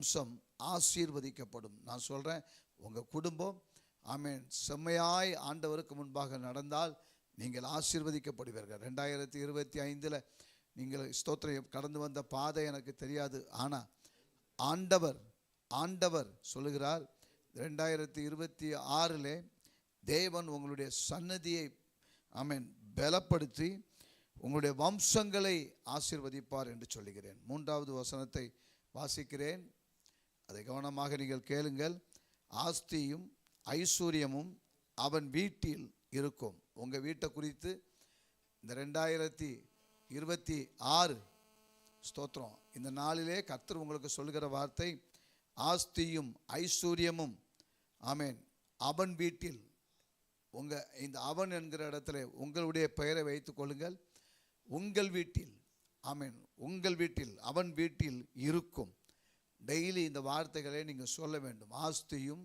வம்சம் ஆசீர்வதிக்கப்படும். நான் சொல்கிறேன் உங்கள் குடும்பம் ஆமென். செம்மையாய் ஆண்டவருக்கு முன்பாக நடந்தால் நீங்கள் ஆசீர்வதிக்கப்படுவீர்கள். ரெண்டாயிரத்தி இருபத்தி ஐந்தில் நீங்கள் ஸ்தோத்திரம் கடந்து வந்த பாதை எனக்கு தெரியாது. ஆனால் ஆண்டவர் ஆண்டவர் சொல்லுகிறார் ரெண்டாயிரத்தி இருபத்தி ஆறில் தேவன் உங்களுடைய சன்னதியை ஆமீன் பலப்படுத்தி உங்களுடைய வம்சங்களை ஆசீர்வதிப்பார் என்று சொல்லுகிறேன். மூன்றாவது வசனத்தை வாசிக்கிறேன். அதை கவனமாக நீங்கள் கேளுங்கள். ஆஸ்தியும் ஐஸ்வர்யமும் அவன் வீட்டில் இருக்கும். உங்கள் வீட்டை குறித்து இந்த ரெண்டாயிரத்தி இருபத்தி ஆறு ஸ்தோத்திரம். இந்த நாளிலே கர்த்தர் உங்களுக்கு சொல்லுகிற வார்த்தை ஆஸ்தியும் ஐஸ்வர்யமும் ஆமேன். அவன் வீட்டில் உங்கள் இந்த அவன் என்கிற இடத்துல உங்களுடைய பெயரை வைத்து கொள்ளுங்கள். உங்கள் வீட்டில் ஆமேன் உங்கள் வீட்டில் அவன் வீட்டில் இருக்கும். டெய்லி இந்த வார்த்தைகளை நீங்கள் சொல்ல வேண்டும். ஆஸ்தியும்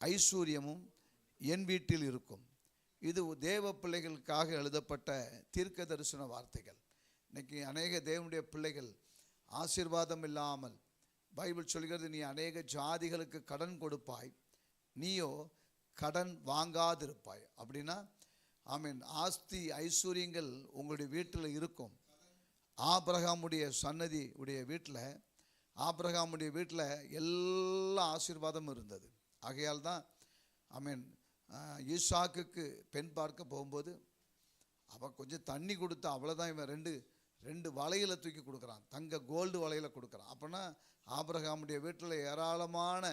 ஐஸ்வர்யமும் என் வீட்டில் இருக்கும். இது தேவ பிள்ளைகளுக்காக எழுதப்பட்ட தீர்க்க தரிசன வார்த்தைகள். இன்னைக்கு அநேக தேவனுடைய பிள்ளைகள் ஆசீர்வாதம் இல்லாமல் பைபிள் சொல்கிறது நீ அநேக ஜாதிகளுக்கு கடன் கொடுப்பாய். நீயோ கடன் வாங்காதிருப்பாய். அப்படின்னா ஐ மீன் ஆஸ்தி ஐஸ்வர்யங்கள் உங்களுடைய வீட்டில் இருக்கும். ஆபிரகாமுடைய சன்னதி உடைய வீட்டில் ஆப்ரஹாமுடைய வீட்டில் எல்லா ஆசீர்வாதமும் இருந்தது. ஆகையால் தான் ஆமீன் ஈசாக்குக்கு பெண் பார்க்க போகும்போது அவன் கொஞ்சம் தண்ணி கொடுத்தா அவ்வளோதான் இவன் ரெண்டு ரெண்டு வலையில் தூக்கி கொடுக்குறான். தங்க கோல்டு வலையில் கொடுக்குறான். அப்போனா ஆபிரகாமுடைய வீட்டில் ஏராளமான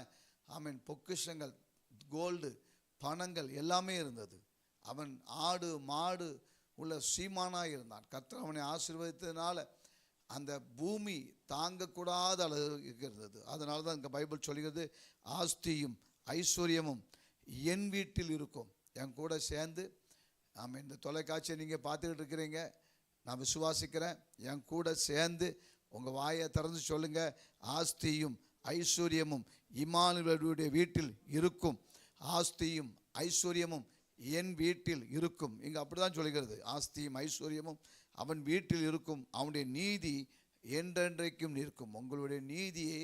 ஆமீன் பொக்கிஷங்கள் கோல்டு பணங்கள் எல்லாமே இருந்தது. அவன் ஆடு மாடு உள்ள சீமானாக இருந்தான். கத்திர அவனை ஆசீர்வதித்ததுனால அந்த பூமி தாங்கக்கூடாத அளவு இருக்கிறது. அதனால தான் இங்கே பைபிள் சொல்கிறது ஆஸ்தியும் ஐஸ்வர்யமும் என் வீட்டில் இருக்கும். என் கூட சேர்ந்து நாம் இந்த தொலைக்காட்சியை நீங்கள் பார்த்துக்கிட்டு இருக்கிறீங்க. நான் விசுவாசிக்கிறேன். என் கூட சேர்ந்து உங்கள் வாயை திறந்து சொல்லுங்கள் ஆஸ்தியும் ஐஸ்வர்யமும் இமானுடைய வீட்டில் இருக்கும். ஆஸ்தியும் ஐஸ்வர்யமும் என் வீட்டில் இருக்கும். இங்கே அப்படி தான் சொல்கிறது ஆஸ்தியும் ஐஸ்வர்யமும் அவன் வீட்டில் இருக்கும் அவனுடைய நீதி என்றென்றைக்கும் நிற்கும். உங்களுடைய நீதியை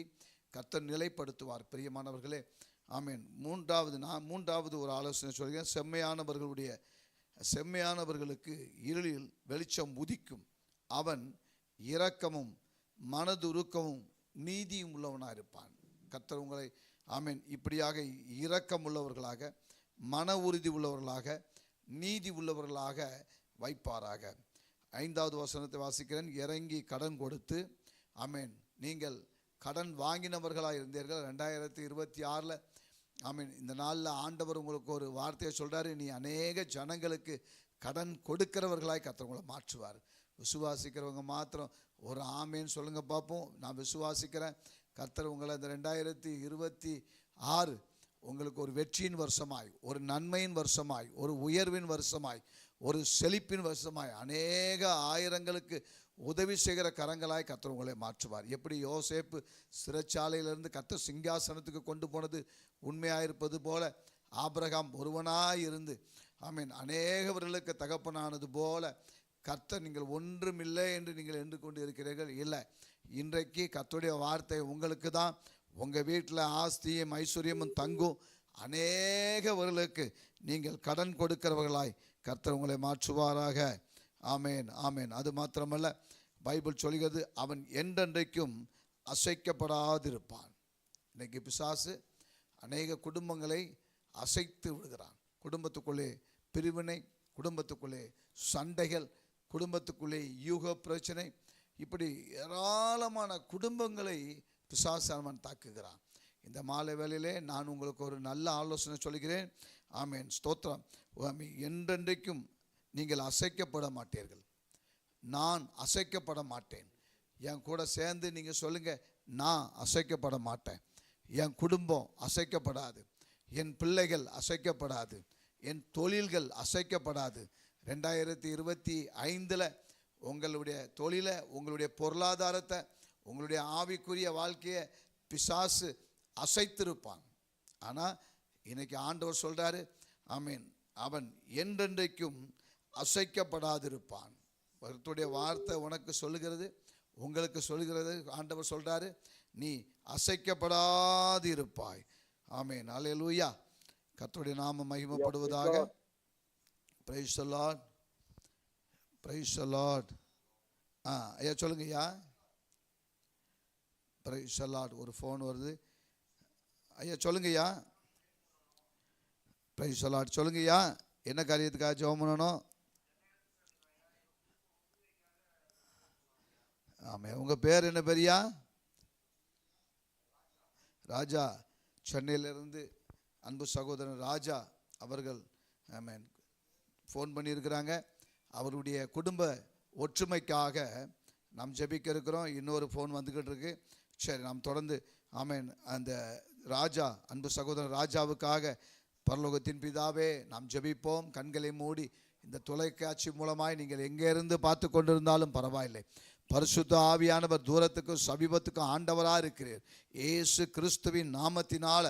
கர்த்தர் நிலைப்படுத்துவார். பிரியமானவர்களே ஆமீன். மூன்றாவது நான் மூன்றாவது ஒரு ஆலோசனை சொல்கிறேன். செம்மையானவர்களுடைய செம்மையானவர்களுக்கு இருளில் வெளிச்சம் உதிக்கும். அவன் இரக்கமும் மனதுருக்கமும் நீதியும் உள்ளவனாக இருப்பான். கத்தர் உங்களை ஆமீன் இப்படியாக இரக்கம் உள்ளவர்களாக மன உறுதி உள்ளவர்களாக நீதி உள்ளவர்களாக வைப்பாராக. ஐந்தாவது வசனத்தை வாசிக்கிறேன். இறங்கி கடன் கொடுத்து ஆமீன். நீங்கள் கடன் வாங்கினவர்களாக இருந்தீர்கள். ரெண்டாயிரத்தி இருபத்தி ஆறில் ஆமீன். இந்த நாளில் ஆண்டவர் உங்களுக்கு ஒரு வார்த்தையை சொல்கிறாரு நீ அநேக ஜனங்களுக்கு கடன் கொடுக்கிறவர்களாய் கத்தவங்களை மாற்றுவார். விசுவாசிக்கிறவங்க மாத்திரம் ஒரு ஆமேன்னு சொல்லுங்கள் பார்ப்போம் நான் விசுவாசிக்கிறேன். கர்த்தர் உங்களை இந்த ரெண்டாயிரத்தி இருபத்தி ஆறு உங்களுக்கு ஒரு வெற்றியின் வருஷமாய் ஒரு நன்மையின் வருஷமாய் ஒரு உயர்வின் வருஷமாய் ஒரு செழிப்பின் வருஷமாய் அநேக ஆயிரங்களுக்கு உதவி செய்கிற கரங்களாய் கத்தர் உங்களை மாற்றுவார். எப்படி யோசேப்பு சிறைச்சாலையிலிருந்து கத்த சிங்காசனத்துக்கு கொண்டு போனது? உண்மையாயிருப்பது போல ஆபிரகாம் ஒருவனாய் இருந்து ஐ மீன் அநேகவர்களுக்கு தகப்பனானது போல கர்த்தர் நீங்கள் ஒன்றுமில்லை என்று நீங்கள் எண்ணு கொண்டு இருக்கிறீர்கள் இல்லை. இன்றைக்கு கத்துடைய வார்த்தை உங்களுக்கு தான். உங்கள் வீட்டில் ஆஸ்தியும் ஐஸ்வர்யமும் தங்கும். அநேகவர்களுக்கு நீங்கள் கடன் கொடுக்கிறவர்களாய் கர்த்தர் உங்களை மாற்றுவாராக. ஆமேன் ஆமேன். அது மாத்திரமல்ல பைபிள் சொல்கிறது அவன் என்றென்றைக்கும் அசைக்கப்படாதிருப்பான். இன்னைக்கு பிசாசு அநேக குடும்பங்களை அசைத்து விடுகிறான். குடும்பத்துக்குள்ளே பிரிவினை குடும்பத்துக்குள்ளே சண்டைகள் குடும்பத்துக்குள்ளே யூக பிரச்சனை இப்படி ஏராளமான குடும்பங்களை பிசாசானவன் தாக்குகிறான். இந்த மாலை வேளையிலே நான் உங்களுக்கு ஒரு நல்ல ஆலோசனை சொல்கிறேன். ஆமேன். ஸ்தோத்ரம் என்றென்றைக்கும் நீங்கள் அசைக்கப்பட மாட்டீர்கள் நான் அசைக்கப்பட மாட்டேன் என் கூட சேர்ந்து நீங்கள் சொல்லுங்கள் நான் அசைக்கப்பட மாட்டேன் என் குடும்பம் அசைக்கப்படாது. என் பிள்ளைகள் அசைக்கப்படாது. என் தொழில்கள் அசைக்கப்படாது. ரெண்டாயிரத்தி இருபத்தி ஐந்தில் உங்களுடைய தொழிலை உங்களுடைய பொருளாதாரத்தை உங்களுடைய ஆவிக்குரிய வாழ்க்கையை பிசாசு அசைத்திருப்பான். ஆனால் இன்னைக்கு ஆண்டவர் சொல்கிறாரு ஆமீன். அவன் என்றென்றைக்கும் அசைக்கப்படாதிருப்பான். கர்த்தருடைய வார்த்தை உனக்கு சொல்லுகிறது உங்களுக்கு சொல்லுகிறது ஆண்டவர் சொல்கிறாரு நீ அசைக்கப்படாது இருப்பாய் ஆமென். அல்லேலூயா கர்த்தருடைய நாமம் மகிமைப்படுவதாக. Praise the Lord. Praise the Lord. ஆ ஐயா சொல்லுங்க ஐயா. Price Lord. ஒரு ஃபோன் வருது. ஐயா சொல்லுங்க ஐயா. பிரைஸ் சொல்லாட் சொல்லுங்கய்யா. சொல்லுங்க ஐயா என்ன காரியத்துக்காக ஜெபம் பண்ணணும்? ஆமாம் உங்கள் பேர் என்ன பெரியா? ராஜா சென்னையிலிருந்து அன்பு சகோதரன் ராஜா அவர்கள் ஆமென் ஃபோன் பண்ணியிருக்கிறாங்க. அவருடைய குடும்ப ஒற்றுமைக்காக நாம் ஜெபிக்க இருக்கிறோம். இன்னொரு ஃபோன் வந்துக்கிட்டு இருக்கு. சரி நாம் தொடர்ந்து ஆமேன் அந்த ராஜா அன்பு சகோதரன் ராஜாவுக்காக பரலோகத்தின் பிதாவே நாம் ஜெபிப்போம். கண்களை மூடி இந்த தொலைக்காட்சி மூலமாய் நீங்கள் எங்கே இருந்து பார்த்து கொண்டிருந்தாலும் பரவாயில்லை. பரிசுத்த ஆவியானவர் தூரத்துக்கும் சமீபத்துக்கும் ஆண்டவராக இருக்கிறீர். இயேசு கிறிஸ்துவின் நாமத்தினால்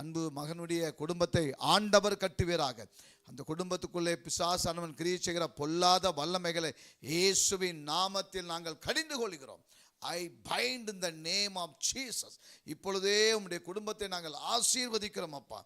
அன்பு மகனுடைய குடும்பத்தை ஆண்டவர் கட்டுவீராக. அந்த குடும்பத்துக்குள்ளே பிசாசானவன் கிரியை செய்கிற பொல்லாத வல்லமைகளை இயேசுவின் நாமத்தில் நாங்கள் கடிந்து கொள்கிறோம். I bind in the name of Jesus இப்பொழுதே உங்களுடைய குடும்பத்தை நாங்கள் ஆசீர்வதிக்கிறோம் அப்பா.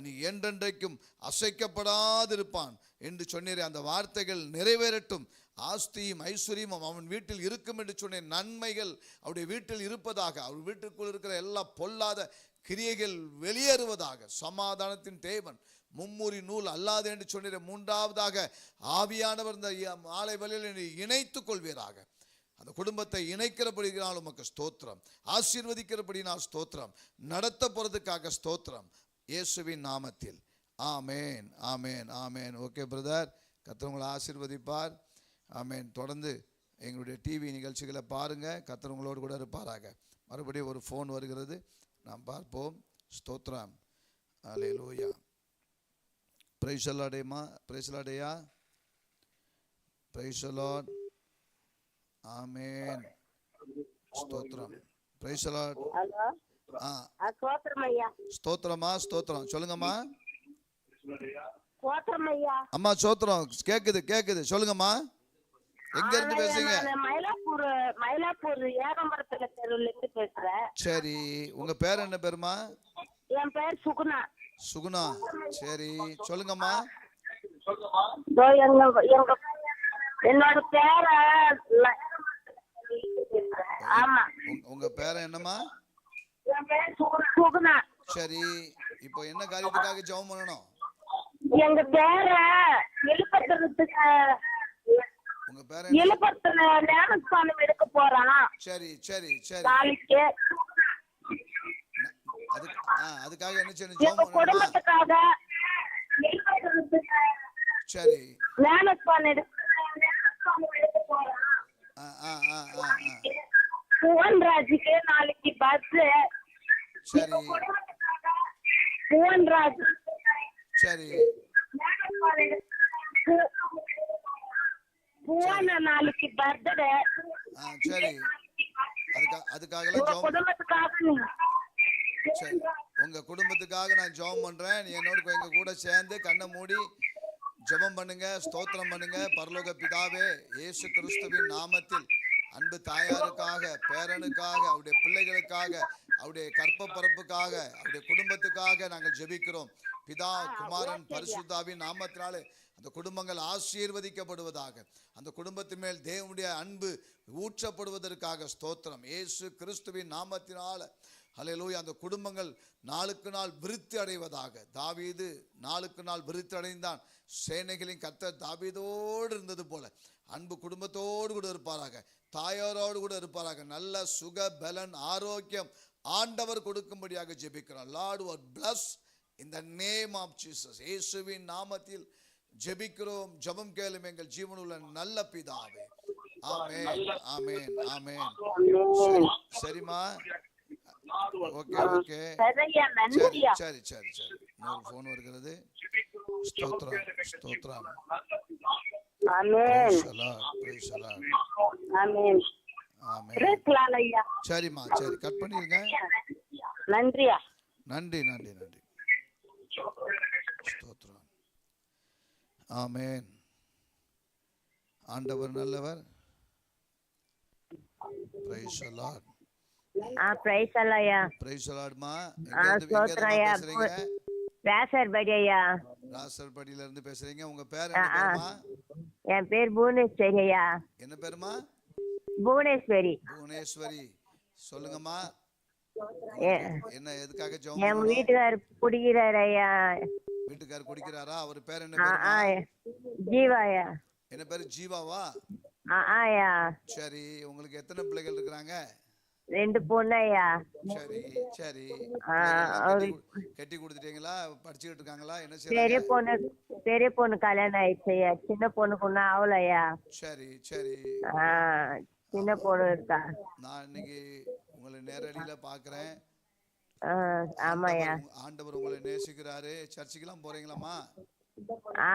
நீ என்றென்றைக்கும் அசைக்கப்படாதிருப்பான் என்று சொன்னீரே. அந்த வார்த்தைகள் நிறைவேறட்டும். ஆஸ்தியும் ஐஸ்வர்யமும் அவன் வீட்டில் இருக்கும் என்று சொன்னேன். நன்மைகள் அவருடைய வீட்டில் இருப்பதாக அவர் வீட்டுக்குள் இருக்கிற எல்லா பொல்லாத கிரியைகள் வெளியேறுவதாக சமாதானத்தின் தேவன் மும்முரி நூல் அல்லாது என்று சொன்னிற மூன்றாவதாக ஆவியானவர் இந்த மாலை வழியில் என்னை இணைத்துக் கொள்வீராக. அந்த குடும்பத்தை இணைக்கிறபடினால் உமக்கு ஸ்தோத்திரம். ஆசீர்வதிக்கிறபடினால் ஸ்தோத்திரம். நடத்த போகிறதுக்காக ஸ்தோத்திரம். இயேசுவின் நாமத்தில். ஆமேன் ஆமேன் ஆமேன். ஓகே பிரதர் கர்த்தர் ஆசீர்வதிப்பார். ஆமேன். தொடர்ந்து எங்களுடைய டிவி நிகழ்ச்சிகளை பாருங்கள் கர்த்தர் உங்களோடு கூட இருப்பாராக. மறுபடியும் ஒரு ஃபோன் வருகிறது. நாம் பார்ப்போம். ஸ்தோத்ரம் அலையலூயா பிரைசலாடேமா பிரைசலாடேயா பிரைசலாட் ஆமேன். ஸ்தோத்திரம். பிரைசலாட் ஸ்தோத்திரமா ஸ்தோத்திரம் சொல்லுங்கம்மா. அம்மா ஸ்தோத்திரம். கேக்குது கேக்குது. சொல்லுங்கம்மா. எங்க இருந்து பேசுறீங்க? மயிலாப்பூர் மயிலாப்பூர் ஏகம்பரத்துல தெருவுல இருந்து பேசுறேன். சரி. உங்க பேர் என்ன பேருமா? என் பேர் சுகுணா. சுகுணா. சரி. சொல்லுங்கம்மா. என்னோட பேர ஆமா. உங்க பேர் என்னம்மா என் பேர் சுகு- சுகுணா சரி இப்போ என்ன காரியத்துக்காக ஜெபம் பண்ணணும்? எங்க பேர எழுப்பத்துறதுக்கு உங்க பேர் எழுப்பத்துல ஞானஸ்தானம் எடுக்க போறான்? சரி சரி சரி. நாளைக்கு. அதுக்கு அதுக்காக என்ன செய்யணும்? ஜெபம் குடும்பத்துக்காக சரி. ஞானஸ்தானம் எடுக்க ஞானஸ்தானம் எடுக்க போறான் ஆ ஆ ஆ ஆ. புவன்ராஜுக்கு நாளைக்கு பஸ் சரி. புவன்ராஜ் சரி. புவன நாளைக்கு பர்த்டே ஆ சரி. அதுக்கா அதுக்காகலாம் உங்க ஜெபம் குடும்பத்துக்காக சரி. உங்க குடும்பத்துக்காக நான் ஜெபம் பண்றேன். நீ என்னோட எங்க கூட சேர்ந்து கண்ணை மூடி ஜெபம் பண்ணுங்க ஸ்தோத்திரம் பண்ணுங்க. பரலோக பிதாவே இயேசு கிறிஸ்துவின் நாமத்தில் அன்பு தாயாருக்காக பேரனுக்காக அவருடைய பிள்ளைகளுக்காக அவருடைய கற்ப பரப்புக்காக அவருடைய குடும்பத்துக்காக நாங்கள் ஜெபிக்கிறோம். பிதா குமாரன் பரிசுத்தாவின் நாமத்தினாலே அந்த குடும்பங்கள் ஆசீர்வதிக்கப்படுவதாக அந்த குடும்பத்தின் மேல் தேவனுடைய அன்பு ஊற்றப்படுவதற்காக ஸ்தோத்திரம். இயேசு கிறிஸ்துவின் நாமத்தினால ஹalleluya அந்த குடும்பங்கள் நாளுக்கு நாள் விருத்தி அடைவதாக. தாவீது நாளுக்கு நாள் விருத்தி அடைந்தான். சேனைகளின் கர்த்தர் தாவீதோடு இருந்தது போல. அன்பு குடும்பத்தோடு கூட இருப்பாராக தாயாரோடு கூட இருப்பாராக. நல்ல சுக பலன் ஆரோக்கியம் ஆண்டவர் கொடுக்கும்படியாக ஜெபிக்கிறார் லார்ட் ஒரு பிளஸ் இந்த நேம் ஆஃப் ஜீசஸ் இயேசுவின் நாமத்தில் ஜெபிக்கிறோம். ஜெபம் கேளும் எங்கள் ஜீவனுள்ள நல்ல பிதாவே. ஆமென். ஆமென். ஆமென். சரி. சரிம்மா? Okay okay. சரி சரி சரி சரி. இன்னொரு ஃபோன் வருகிறது. ஸ்தோத்ரம் ஸ்தோத்ரம் சரிம்மா சரி. கட் பண்ணிருங்க. நன்றியா நன்றி நன்றி நன்றி. ஸ்தோத்ரம் ஆமென். ஆண்டவர் நல்லவர். Praise Lord. ஆ பிரைஸ் ஐயா. பிரைஸ் ஸ்தோத்திரம் ஐயா. பேசுறீங்க? வேசர்படி ஐயா ராசர்படியில இருந்து பேசுறீங்க. உங்க பேர் என்ன பேருமா? என் பேர் புவனேஸ்வரி ஐயா என்ன பேருமா? புவனேஸ்வரி. புவனேஸ்வரி. சொல்லுங்கம்மா. என்ன எதுக்காக ஜெபம் என்? வீட்டுக்கார் குடிக்கிறார் ஐயா. வீட்டுக்காரர் குடிக்கிறாரா? அவர் பேர் என்ன ஜீவா ஐயா என்ன பேரு? ஜீவாவா? ஆ ஆயா. சரி உங்களுக்கு எத்தனை பிள்ளைகள் இருக்கிறாங்க? ரெண்டு பொண்ணு ஐயா சரி. சரி கட்டி கொடுத்துட்டீங்களா? படிச்சுக்கிட்டு இருக்காங்களா? என்ன பெரிய பொண்ணு பெரிய பொண்ணு கல்யாணம் ஆயிடுச்சு. ஐயா சின்ன பொண்ணுக்கு ஒன்றும் ஆகலையா சரி சரி. சின்ன பொண்ணு இருக்கா? நான் இன்னைக்கு உங்களை நேரடியில பாக்குறேன். ஆ ஆமாய்யா. ஆண்டவர் உங்க- ஆண்டவர் உங்களை நேசிக்கிறாரு. சர்ச்சுக்கெல்லாம் போறீங்களாம்மா? ஆ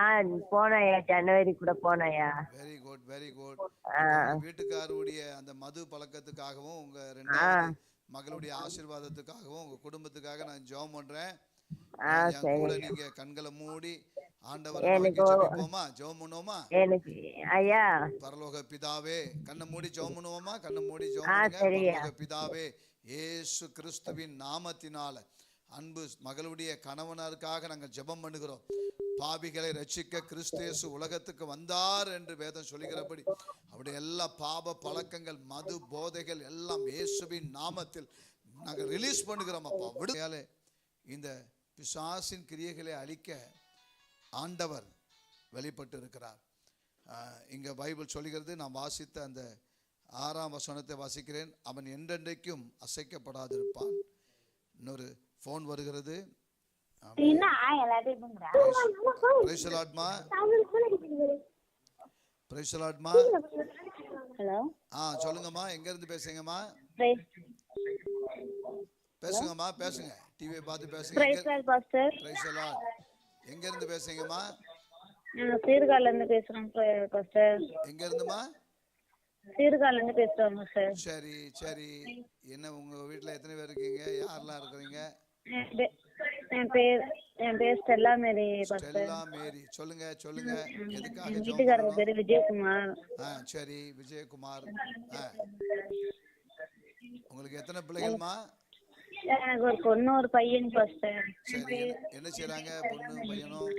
போனேயா ஜனவரி கூட போனேயா வெரி குட் வெரி குட் ஆ. வீட்டுக்காரருடைய அந்த மது பழக்கத்துக்காகவும் உங்க ரெண்டாவது மகளுடைய ஆசீர்வாதத்துக்காகவும் உங்க குடும்பத்துக்காக நான் ஜெபம் பண்றேன். கூட நீங்க கண்களை மூடி ஆண்டவரை ஜெபிப்போமா? ஜெபம் பண்ணுவோமா? எனக்கு ஐயா. பரலோக பிதாவே கண்ணை மூடி ஜெபம் பண்ணுவோமா? கண்ணை மூடி ஜெபம் பண்ணுங்க. பரலோக பிதாவே இயேசு கிறிஸ்துவின் நாமத்தினால. அன்பு மகளுடைய கணவனருக்காக நாங்கள் ஜெபம் பண்ணுகிறோம். பாவிகளை ரட்சிக்க கிறிஸ்தேசு உலகத்துக்கு வந்தார் என்று வேதம் சொல்லுகிறபடி அவருடைய எல்லா பாப பழக்கங்கள் மது போதைகள் எல்லாம் இயேசுவின் நாமத்தில் நாங்கள் ரிலீஸ் பண்ணுகிறோம் அப்பா. விடுதலை இந்த பிசாசின் கிரியைகளை அழிக்க ஆண்டவர் வெளிப்பட்டு இருக்கிறார் இங்கே பைபிள் சொல்லுகிறது நான் வாசித்த அந்த ஆறாம் வசனத்தை வாசிக்கிறேன். அவன் என்றென்றைக்கும் அசைக்கப்படாதிருப்பான். இன்னொரு ஃபோன் வருகிறது. ஹலோ ஆ சொல்லுங்கம்மா. எங்க இருந்து பேசுங்கம்மா பேசுங்கம்மா பேசுங்க. டிவியை பார்த்து பேசுங்க. பிரைஸ் லார்ட் எங்க இருந்து பேசுங்கம்மா நாங்கள் சீர்காழில இருந்து பேசுகிறோம் பாஸ்டர் எங்க இருந்துமா சீர்காழில இருந்து பேசுகிறோங்க சார் சரி சரி. என்ன உங்க வீட்ல எத்தனை பேர் இருக்கீங்க? யாரெல்லாம் இருக்கிறீங்க? என் பேர் என் பேர் Stella Mary pastor Stella Mary. சொல்லுங்க சொல்லுங்க. எதுக்காக பண்ணணும்? பேர் விஜயகுமார். ஆ சரி விஜயகுமார். உங்களுக்கு எத்தனை பிள்ளைகள்மா? எனக்கு ஒரு பொண்ணு ஒரு பையன் பாஸ்டர் சரி என்ன- செய்றாங்க? பொண்ணு பையனும்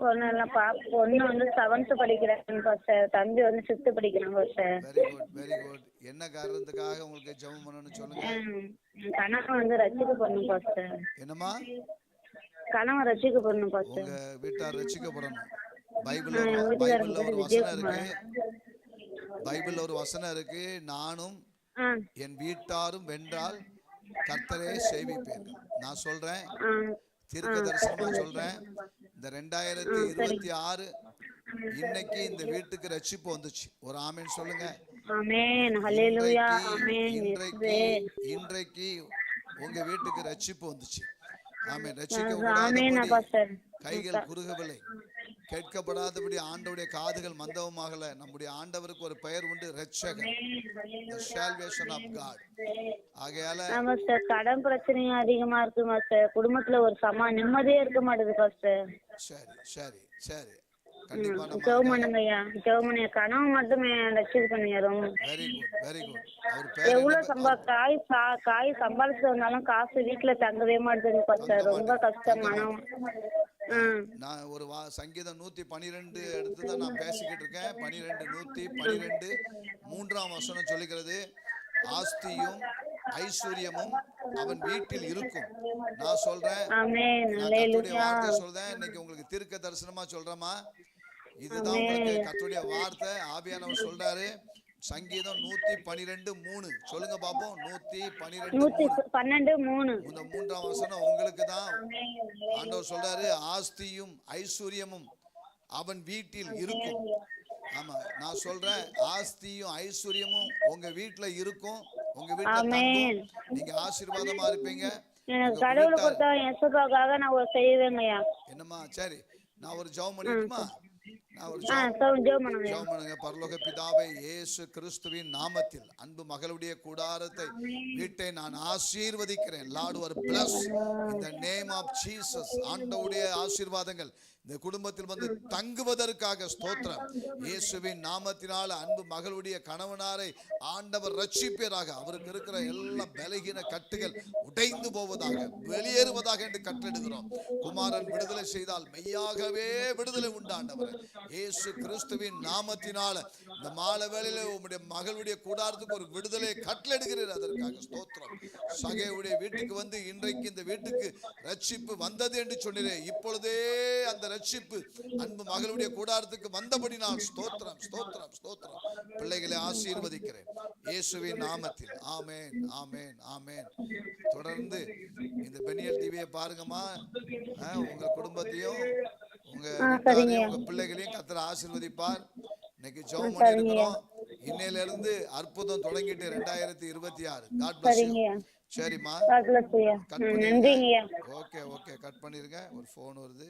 பொண்ணு எல்லாம் பா பொண்ணு வந்து செவன்த் படிக்கிறாங்க பாஸ்டர் தம்பி வந்து ஃபிஃப்த் படிக்கிறான் pastor very good very good என்ன காரணத்துக்காக உங்களுக்கு ஜெபம் பண்ணணும்னு சொல்லுங்க. கணவன் வந்து ரசிக்க பொண்ணு பாஸ்டர் என்னம்மா? கணவன் ரசிக்க பொண்ணு பாஸ்டர் உங்க வீட்டார் ரட்சிக்கப்படணும் பைபிள்ல பைபிள்ல ஒரு வசனம் இருக்கு. பைபிள்ல ஒரு வசனம் இருக்கு. நானும் என் வீட்டாரும் வென்றால் கர்த்தரே சேவிப்பீர்கள். நான் சொல்றேன். தீர்க்க தரிசனமா சொல்றேன். இந்த ரெண்டாயிரத்தி இருபத்தி ஆறு இன்னைக்கு இந்த வீட்டுக்கு ரட்சிப்பு வந்துச்சு. ஒரு ஆமீன் சொல்லுங்க. இன்றைக்கு- இன்றைக்கு உங்க வீட்டுக்கு ரட்சிப்பு வந்துச்சு. ஆமென். ரட்சிக்க கைகள் குறுகவில்லை. கேட்கப்படாதபடி ஆண்டவருடைய காதுகள் மந்தவமாகல. நம்முடைய ஆண்டவருக்கு ஒரு பெயர் உண்டு ரட்சகர் salvation of God. ஆகையால ஆமா சார் கடன் பிரச்சனையும் அதிகமா இருக்கு மாஸ்டர் குடும்பத்துல ஒரு சமா நிம்மதியே இருக்க மாட்டேது பாஸ்டர் சரி சரி சரி. கனவு மட்டும் குட் குட் எவ்வளவு சம்பா காய் காய் சம்பாதிச்சு வந்தாலும் காசு வீட்டுல தங்கவே மாட்டேங்குது ரொம்ப கஷ்டம் மனம் நான் ஒரு வா சங்கீதம் நூத்தி பனிரெண்டு எடுத்து தான் நான் பேசிக்கிட்டு இருக்கேன். பனிரெண்டு நூத்தி பனிரெண்டு. மூன்றாம் வசனம் சொல்லுகிறது ஆஸ்தியும் ஐஸ்வர்யமும் அவன் வீட்டில் இருக்கும். நான் சொல்றேன். வார்த்தை சொல்றேன். இன்னைக்கு உங்களுக்கு தீர்க்க தரிசனமா சொல்றேமா இதுதான் உங்களுக்கு கர்த்தருடைய வார்த்தை. ஆவியானவர் சொல்றாரு சங்கீதம் நூத்தி பனிரெண்டு மூணு. சொல்லுங்க பாப்போம். நூத்தி பனிரெண்டு பன்னெண்டு மூணு. இந்த மூன்றாம் வசனம் உங்களுக்கு தான். ஆண்டவர் சொல்றாரு ஆஸ்தியும் ஐஸ்வர்யமும் அவன் வீட்டில் இருக்கும். ஆமா நான் சொல்றேன் ஆஸ்தியும் ஐஸ்வர்யமும் உங்க வீட்டுல இருக்கும். உங்க வீட்டுல நீங்க ஆசீர்வாதமா இருப்பீங்க. எனக்கு உங்க கடவுளை வீட்டார்- கொடுத்தா எசப்பாக்காக நான் என்னம்மா சரி. நான் ஒரு ஜெபம் பண்ணிட்டுமா? பரலோக பிதாவை இயேசு கிறிஸ்துவின் நாமத்தில் அன்பு மகளுடைய கூடாரத்தை வீட்டை நான் ஆசீர்வதிக்கிறேன். லார்ட் ஒரு பிளஸ் இந்த நேம் ஆஃப் ஜீசஸ் ஆண்டவுடைய ஆசீர்வாதங்கள். இந்த குடும்பத்தில் வந்து தங்குவதற்காக ஸ்தோத்திரம். இயேசுவின் நாமத்தினால அன்பு மகளுடைய கணவனாரை ஆண்டவர் ரட்சிப்பேராக அவருக்கு இருக்கிற எல்லா பலகீன கட்டுகள் உடைந்து போவதாக வெளியேறுவதாக என்று கட்டெடுக்கிறோம் குமாரன் விடுதலை செய்தால் மெய்யாகவே விடுதலை உண்டாண்டவர். இயேசு கிறிஸ்துவின் நாமத்தினால இந்த மாலை வேளையில உங்களுடைய மகளுடைய கூடாரத்துக்கு ஒரு விடுதலை கட்டளெடுக்கிறீர் அதற்காக ஸ்தோத்திரம். சகையுடைய வீட்டுக்கு வந்து இன்றைக்கு இந்த வீட்டுக்கு ரட்சிப்பு வந்தது என்று சொன்னீரே. இப்பொழுதே அந்த ரட்சிப்பு. அன்பு மகளுடைய கூடாரத்துக்கு வந்தபடினால் ஸ்தோத்திரம் ஸ்தோத்திரம் ஸ்தோத்திரம். பிள்ளைகளை ஆசீர்வதிக்கிறேன். இயேசுவின் நாமத்தில். ஆமேன் ஆமேன் ஆமேன். தொடர்ந்து இந்த பெனியல் டிவியை பாருங்கம்மா. உங்க குடும்பத்தையும் உங்க. உங்க பிள்ளைகளையும் கத்தர் ஆசீர்வதிப்பார். இன்னைக்கு ஜெபம் பண்ணிருக்கிறோம் இன்னையில இருந்து அற்புதம் தொடங்கிட்டு ரெண்டாயிரத்தி இருபத்தி ஆறு. காட் பிளஸ் சரிம்மா. கட் பண்ணிருங்க. ஓகே ஓகே கட் பண்ணிருங்க. ஒரு ஃபோன் வருது.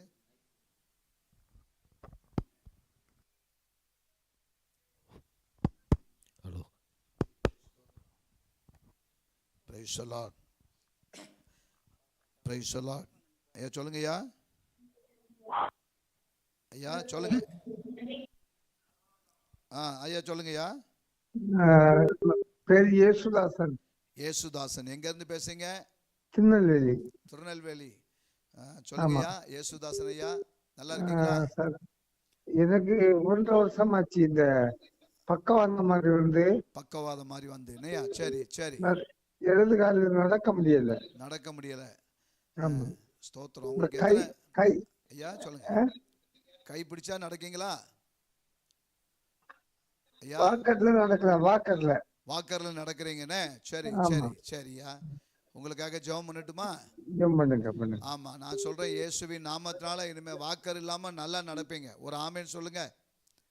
ஐயா சொல்லுங்க ஐயா ஐயா சொல்லுங்க. ஆ ஐயா சொல்லுங்க ஐயா பேர் இயேசுதாசன். ஏசுதாசன் எங்க இருந்து பேசுறீங்க? திருநெல்வேலி. திருநெல்வேலி. சொல்லுங்க ஐயா ஏசுதாசன் ஐயா நல்லா இருக்கீங்களா? எனக்கு ஒன்றரை வருஷம் ஆச்சு இந்த பக்கவாதம் மாதிரி வந்து. பக்கவாதம் மாதிரி வந்து. என்னையா சரி. சரி இடது காலில் நடக்க முடியல. நடக்க முடியல. ஆமா. ஸ்தோத்திரம். உங்களுக்கு கை கை. ஐயா சொல்லுங்க? கை பிடிச்சா நடக்கீங்களா? ஐயா. வாக்கர்ல நடக்கலாம் வாக்கர்ல வாக்கர்ல நடக்கிறீங்கண்ணே சரி. சரி சரியா உங்களுக்காக ஜெபம் பண்ணட்டுமா? ஜெபம் பண்ணுங்க பண்ணுங்க. ஆமா நான் சொல்றேன் இயேசுவின் நாமத்தினால இனிமே வாக்கர் இல்லாம நல்லா நடப்பீங்க. ஒரு ஆமேன் சொல்லுங்க.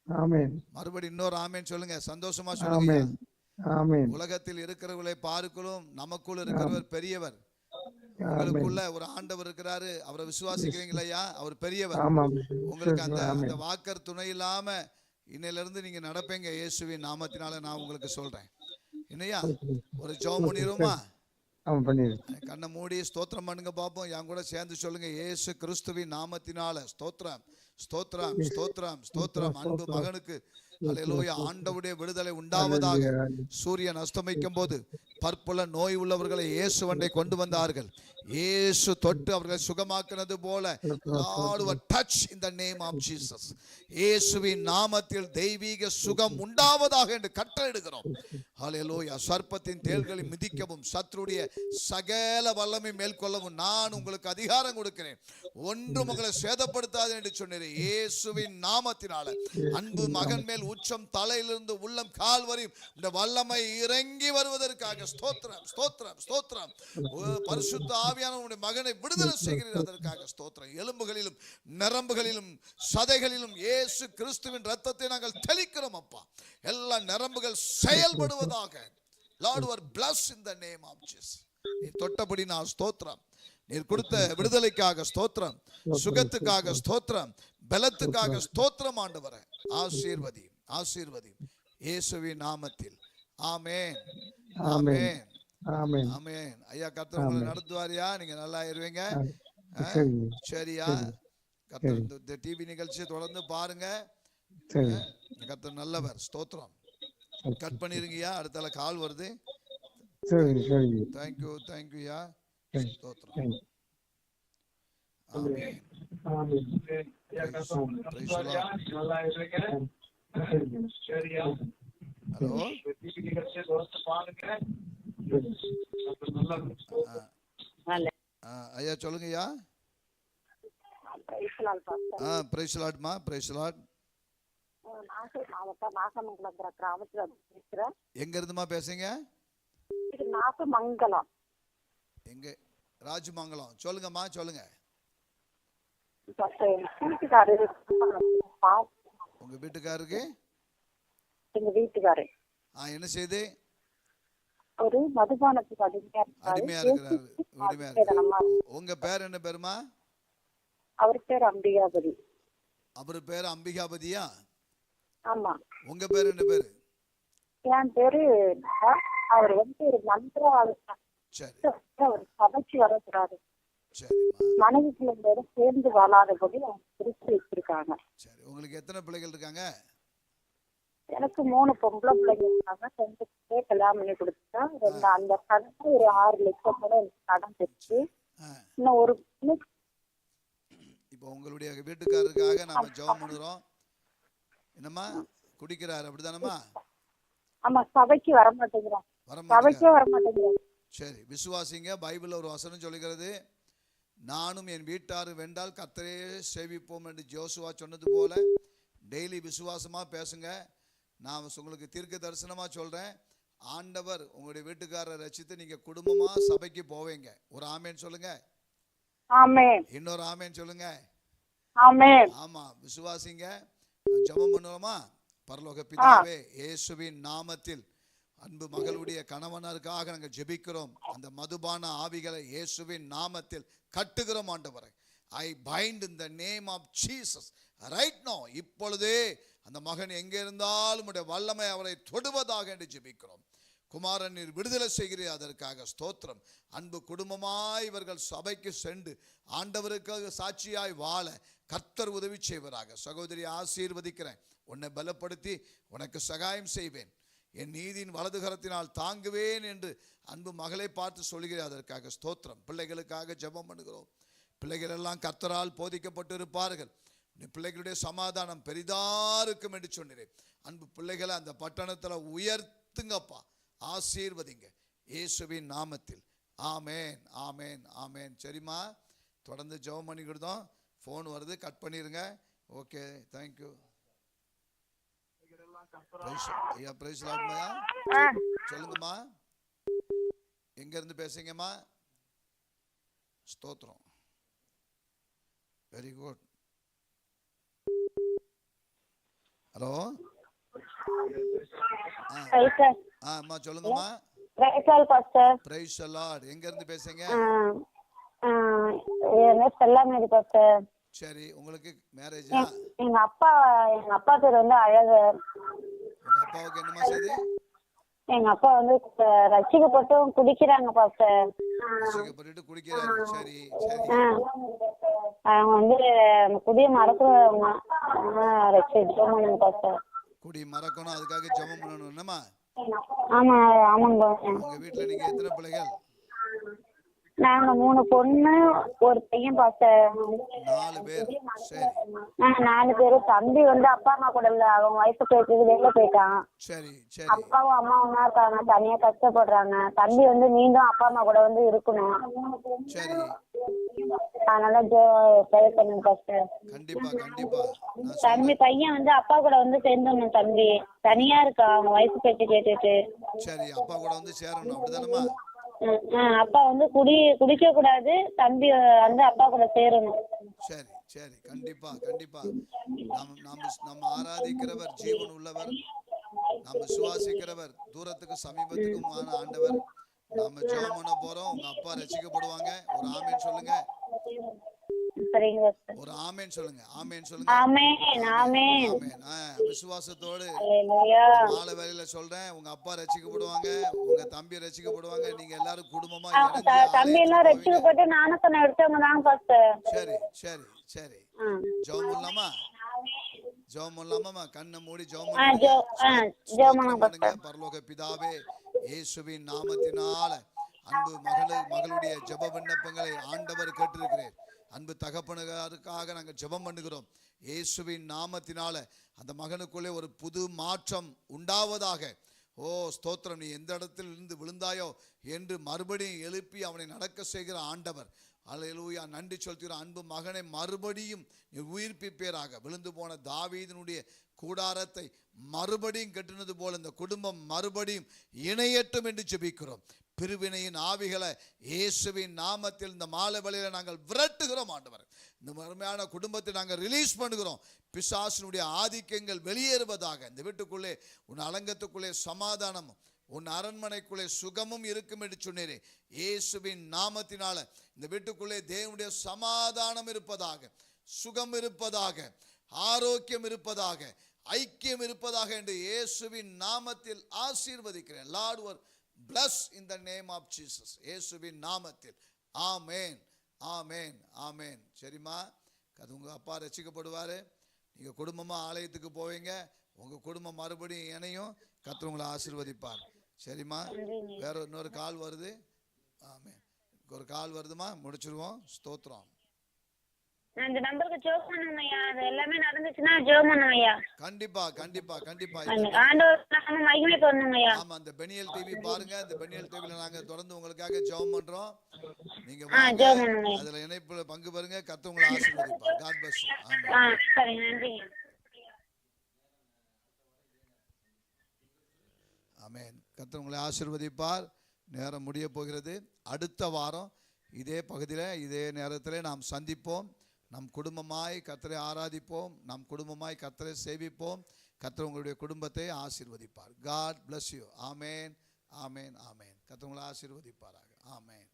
ஆமேன். மறுபடி இன்னொரு ஆமேன் சொல்லுங்க. சந்தோஷமா சொல்லுங்க உலகத்தில் இருக்கிறவர்களை பார்க்கலும் நமக்குள் இருக்கிறவர் பெரியவர். உங்களுக்குள்ள ஒரு ஆண்டவர் இருக்கிறாரு. அவரை விசுவாசிக்கிறீங்களா அவர் பெரியவர். உங்களுக்கு அந்த அந்த வாக்கர் துணை இல்லாம இன்னையில இருந்து நீங்க நடப்பீங்க. இயேசுவின் நாமத்தினால நான் உங்களுக்கு சொல்றேன். என்னையா? ஒரு ஜெபம் பண்ணிருமா ஆமா பண்ணிடு கண்ணை மூடி ஸ்தோத்திரம் பண்ணுங்க பாப்போம். என் கூட சேர்ந்து சொல்லுங்க. இயேசு கிறிஸ்துவின் நாமத்தினால ஸ்தோத்திரம் ஸ்தோத்திரம் ஸ்தோத்திரம் ஸ்தோத்திரம். அன்பு மகனுக்கு அல்லேலூயா ஆண்டவுடைய விடுதலை உண்டாவதாக சூரியன் அஸ்தமிக்கும் போது பற்புல நோய் உள்ளவர்களை இயேசுவண்டை கொண்டு வந்தார்கள். இயேசு தொட்டு அவர்களை சுகமாக்கினது போல டச் இந்த நேம் ஆஃப் ஜீசஸ் இயேசுவின் நாமத்தில் தெய்வீக சுகம் உண்டாவதாக என்று கட்டளையிடுகிறோம். ஹalleluya சர்ப்பத்தின் தேள்களை மிதிக்கவும் சத்ருடைய சகல வல்லமை மேற்கொள்ளவும் நான் உங்களுக்கு அதிகாரம் கொடுக்கிறேன். ஒன்றும் உங்களை சேதப்படுத்தாது என்று சொன்னீர் இயேசுவின் நாமத்தினால. அன்பு மகன் மேல் உச்சம் தலையிலிருந்து உள்ளம் கால் வரையும் இந்த வல்லமை இறங்கி வருவதற்காக ஸ்தோத்திரம் ஸ்தோத்திரம் ஸ்தோத்திரம். பரிசுத்த ஆவி ஆவியான உங்களுடைய மகனை விடுதலை செய்கிறீர் அதற்காக ஸ்தோத்திரம். எலும்புகளிலும் நரம்புகளிலும் சதைகளிலும் இயேசு கிறிஸ்துவின் ரத்தத்தை நாங்கள் தெளிக்கிறோம் அப்பா. எல்லா நரம்புகள் செயல்படுவதாக. Lord var bless in the name of Jesus நீ தொட்டபடி நான் ஸ்தோத்திரம். நீர் கொடுத்த விடுதலைக்காக ஸ்தோத்திரம். சுகத்துக்காக ஸ்தோத்திரம். பலத்துக்காக ஸ்தோத்திரம் ஆண்டவரே. ஆசீர்வதி ஆசீர்வதி. இயேசுவின் நாமத்தில். ஆமென். ஆமென். ஆமேன். ஆமென். ஐயா கர்த்தர் உங்களை நடத்துவாரியா? நீங்க நல்லா இருவீங்க. ஆ? சரிங்க. சரியா? கர்த்தர் இந்த- டிவி நிகழ்ச்சியை தொடர்ந்து பாருங்க. சரி. கர்த்தர் நல்லவர். ஸ்தோத்திரம். கட் பண்ணிருங்கய்யா. அடுத்தால கால் வருது. சரிங்க சரிங்க தேங்க்யூ தேங்க்யூயா சரி. ஸ்தோத்திரம். ஆமென். ஆமேன். Praise the Lord. ஹலோ ஐயா சொல்லுங்கய்யா. ஆ பிரைஸ் லாட்மா பிரைஸ் லாட் எங்க இருந்துமா பேசுறீங்க? இது நாகமங்கலம். எங்க ராஜமங்கலம். சொல்லுங்கம்மா சொல்லுங்க. உங்க வீட்டுக்காரருக்கு? எங்க வீட்டுக்காரு. ஆ என்ன செய்து? ஒரு மதுபானத்துக்கு அடிமையா இருக்காரு. உங்க பேர் என்ன பேருமா? அவர் பேர் அம்பிகாபதி. அவர் பேர் அம்பிகாபதியா? ஆமா. உங்க பேர் என்ன பேரு? என் பேரு அவர் வந்து ஒரு மந்திரவாதி சரி. அவர் சமைச்சு வரக்கூடாது. மனைவி பிள்ளைங்களோட சேர்ந்து வாழாதபடி அவங்க பிரிச்சு வச்சிருக்காங்க சரி. உங்களுக்கு எத்தனை பிள்ளைகள் இருக்காங்க? எனக்கு மூணு பொம்பளை பிள்ளைங்க இருக்காங்க. கல்யாணம் பண்ணி கொடுத்துட்டா ரெண்டு அந்த கடன் ஒரு ஆறு லட்சம் கூட எனக்கு கடன் ஆ. இன்னும் ஒரு இப்போ உங்களுடைய வீட்டுக்காரருக்காக நாம ஜெபம் பண்ணுறோம். என்னம்மா? குடிக்கிறாரு. அப்படிதானம்மா? ஆமா சபைக்கு வர மாட்டேங்கிறான். வர சபைக்கே வர மாட்டேங்கிறான். சரி விசுவாசிங்க. பைபிளில் ஒரு வசனம் சொல்லுகிறது. நானும் என் வீட்டாரும் வென்றால் கத்தரே சேவிப்போம் என்று ஜோசுவா சொன்னது போல டெய்லி விசுவாசமாக பேசுங்க. நான் உங்களுக்கு தீர்க்க தரிசனமாக சொல்கிறேன் ஆண்டவர் உங்களுடைய வீட்டுக்காரரை ரசித்து நீங்கள் குடும்பமாக சபைக்கு போவீங்க. ஒரு ஆமேன்னு சொல்லுங்க. இன்னொரு ஆமேன்னு சொல்லுங்க. ஆமாம் விசுவாசிங்க. ஜெபம் பண்ணுவோமா? பரலோக பிதாவே இயேசுவின் நாமத்தில் அன்பு மகளுடைய கணவனருக்காக நாங்கள் ஜெபிக்கிறோம். அந்த மதுபான ஆவிகளை இயேசுவின் நாமத்தில் கட்டுகிறோம் ஆண்டவரை. I bind in the name of Jesus right now இப்பொழுதே அந்த மகன் எங்கே இருந்தாலும் உடைய வல்லமை அவரை தொடுவதாக என்று ஜெபிக்கிறோம். குமாரன் நீர் விடுதலை செய்கிறீர் அதற்காக ஸ்தோத்திரம். அன்பு குடும்பமாய் இவர்கள் சபைக்கு சென்று ஆண்டவருக்காக சாட்சியாய் வாழ கர்த்தர் உதவி செய்வராக. சகோதரி ஆசீர்வதிக்கிறேன். உன்னை பலப்படுத்தி உனக்கு சகாயம் செய்வேன். என் நீதியின் வலது கரத்தினால் தாங்குவேன் என்று அன்பு மகளை பார்த்து சொல்கிறேன் அதற்காக ஸ்தோத்திரம். பிள்ளைகளுக்காக ஜெபம் பண்ணுகிறோம். பிள்ளைகள் எல்லாம் கர்த்தரால் போதிக்கப்பட்டு இருப்பார்கள் பிள்ளைகளுடைய சமாதானம் பெரிதா இருக்கும் என்று சொன்னீரேன் அன்பு பிள்ளைகளை அந்த பட்டணத்தில் உயர்த்துங்கப்பா. ஆசீர்வதிங்க. இயேசுவின் நாமத்தில். ஆமேன் ஆமேன் ஆமேன். சரிம்மா? தொடர்ந்து ஜெபம் பண்ணிக்கிட்டோம் ஃபோன் வருது கட் பண்ணிடுங்க ஓகே தேங்க்யூ ஐயா பிரைஸ் லாட்மையா சொல்லுங்கம்மா. எங்க இருந்து பேசுங்கம்மா ஸ்தோத்திரம். Very good hello? ஆ. அம்மா சொல்லுங்கம்மா. பிரைஸ் அலாட் எங்க இருந்து என்ன செல்லாமேரி பாஸ்டர் சரி உங்களுக்கு மேரேஜா எங்க அப்பா எங்க அப்பா பேர் வந்து அழகர். உங்க அப்பாவுக்கு என்னம்மா செய்து? எங்க அப்பா வந்து அஹ், ரட்சிக்கப்பட்டும் குடிக்கிறாங்க பாஸ்டர். சரி சரி. ஆ. அவங்க வந்து அந்த குடிய மறக்கிறவங்க ரட்சிக்கப்பட்டுங்க பாஸ்டர். குடி மறக்கணும் அதுக்காக ஜெபம் பண்ணணும் என்னம்மா ஆமா ஆமாங்க. உங்க நீங்க எத்தனை பிள்ளைகள்? நாங்க மூணு பொண்ணு ஒரு பையன் பாஸ்டர் நாலு பேர். சரி. நாங்க நாலு பேரு. தம்பி வந்து அப்பா அம்மா கூட இல்ல. அவன் வயசு பேசுறது வெளில போயிட்டான். சரி சரி. அப்பாவும் அம்மாவும் தான் இருக்காங்க. தனியா கஷ்டப்படுறாங்க. தம்பி வந்து மீண்டும் அப்பா அம்மா கூட வந்து இருக்கணும். சரி. அதனால ட்ரை பண்ணுங்க பாஸ்டர் கண்டிப்பா கண்டிப்பா. நான் தம்பி பையன் வந்து அப்பா கூட வந்து சேர்ந்துடணும் தம்பி. தனியா இருக்கா அவங்க வயசு பேச்சு கேட்டுட்டு. சரி அப்பா கூட வந்து சேரணும். அப்படிதானம்மா? ம், ஆ, அப்பா வந்து குடி குடிக்க கூடாது. தம்பி வந்து அப்பா கூட சேரணும். சரி சரி. கண்டிப்பா கண்டிப்பா. நாம் நாம் நம்ம ஆராதிக்கிறவர் ஜீவன் உள்ளவர். நாம் சுவாசிக்கிறவர் தூரத்துக்கு சமீபத்துக்குமான ஆண்டவர். நாம ஜெபம் பண்ண போறோம். உங்க அப்பா ரசிக்கப்படுவாங்க. ஒரு ஆமேன் சொல்லுங்க. சரிங்க ஒரு ஆமேன் சொல்லுங்க ஆமேன் சொல்லுங்க. ஆமென் ஆமென். விசுவாசத்தோடு. மாலை வேலையில சொல்றேன் உங்க அப்பா ரசிக்கப்படுவாங்க உங்க தம்பி ரசிக்கப்படுவாங்க நீங்க எல்லாரும் குடும்பமா தம்பி எல்லாம் போவீங்க. ரட்சிக்கப்பட்டு ஞானத்தனை எடுத்தவங்க தான் பாஸ்டர் சரி சரி சரி. ஜெபம் பண்ணலாமா ஜெபம் பண்ணலாமா கண்ணை மூடி ஜெபம் பண்ணுங்க. பரலோக பிதாவே இயேசுவின் நாமத்தினால அன்பு மகளு மகளுடைய ஜெப விண்ணப்பங்களை ஆண்டவர் கேட்டிருக்கிறேன் அன்பு தகப்பனுக்காக நாங்கள் ஜெபம் பண்ணுகிறோம். இயேசுவின் நாமத்தினால அந்த மகனுக்குள்ளே ஒரு புது மாற்றம் உண்டாவதாக. ஓ ஸ்தோத்திரம். நீ எந்த இடத்தில் இருந்து விழுந்தாயோ என்று மறுபடியும் எழுப்பி அவனை நடக்க செய்கிற ஆண்டவர். அலையலூயா நன்றி சொல்கிற அன்பு மகனை மறுபடியும் நீ உயிர்ப்பிப்பேராக. விழுந்து போன தாவீதனுடைய கூடாரத்தை மறுபடியும் கட்டினது போல இந்த குடும்பம் மறுபடியும் இணையட்டும் என்று ஜெபிக்கிறோம். பிரிவினையின் ஆவிகளை இயேசுவின் நாமத்தில் இந்த மாலை வழியில் நாங்கள் விரட்டுகிறோம் ஆண்டவர். இந்த மறுமையான குடும்பத்தை நாங்கள் ரிலீஸ் பண்ணுகிறோம். பிசாசினுடைய ஆதிக்கங்கள் வெளியேறுவதாக. இந்த வீட்டுக்குள்ளே உன் அலங்கத்துக்குள்ளே சமாதானமும் உன் அரண்மனைக்குள்ளே சுகமும் இருக்கும் என்று சொன்னீரே. இயேசுவின் நாமத்தினால இந்த வீட்டுக்குள்ளே தேவனுடைய சமாதானம் இருப்பதாக சுகம் இருப்பதாக ஆரோக்கியம் இருப்பதாக ஐக்கியம் இருப்பதாக என்று இயேசுவின் நாமத்தில் ஆசீர்வதிக்கிறேன். Lord bless in the name of Jesus இயேசுவின் நாமத்தில். ஆமேன் ஆமேன் ஆமேன் சரிம்மா? அது உங்கள் அப்பா ரசிக்கப்படுவார். நீங்கள் குடும்பமாக ஆலயத்துக்கு போவீங்க. உங்கள் குடும்பம் மறுபடியும் இணையும். கர்த்தர் உங்களை ஆசீர்வதிப்பார். சரிம்மா? வேற இன்னொரு கால் வருது. ஆமே ஒரு கால் வருதுமா முடிச்சிருவோம். ஸ்தோத்திரம். இந்த நம்பருக்கு ஜோம் பண்ணுங்க ஐயா அது எல்லாமே நடந்துச்சுன்னா ஜோம் பண்ணுங்க ஐயா கண்டிப்பா கண்டிப்பா கண்டிப்பா. அந்த ஆண்டவர் நாம மகிமை பண்ணுங்க ஐயா ஆமா அந்த பெனியல் டிவி பாருங்க. அந்த பெனியல் டிவில நாங்க தொடர்ந்து உங்களுக்காக ஜெபம் பண்றோம். நீங்க. அதுல இணைப்புல பங்கு பெறுங்க கர்த்தர் உங்களை ஆசீர்வதிப்பார். காட் பிளஸ் ஆ சரிங்க நன்றிங்க. ஆமென். கர்த்தர் உங்களை ஆசீர்வதிப்பார். நேரம் முடிய போகிறது. அடுத்த வாரம் இதே பகுதியில் இதே நேரத்தில் நாம் சந்திப்போம். நம் குடும்பமாய் கத்தரை ஆராதிப்போம் நம் குடும்பமாய் கத்தரை சேவிப்போம் கத்தர் உங்களுடைய குடும்பத்தை ஆசீர்வதிப்பார். காட் பிளஸ் யூ ஆமேன் ஆமேன் ஆமேன் கத்தவங்களை உங்களை ஆசீர்வதிப்பாராக. ஆமேன்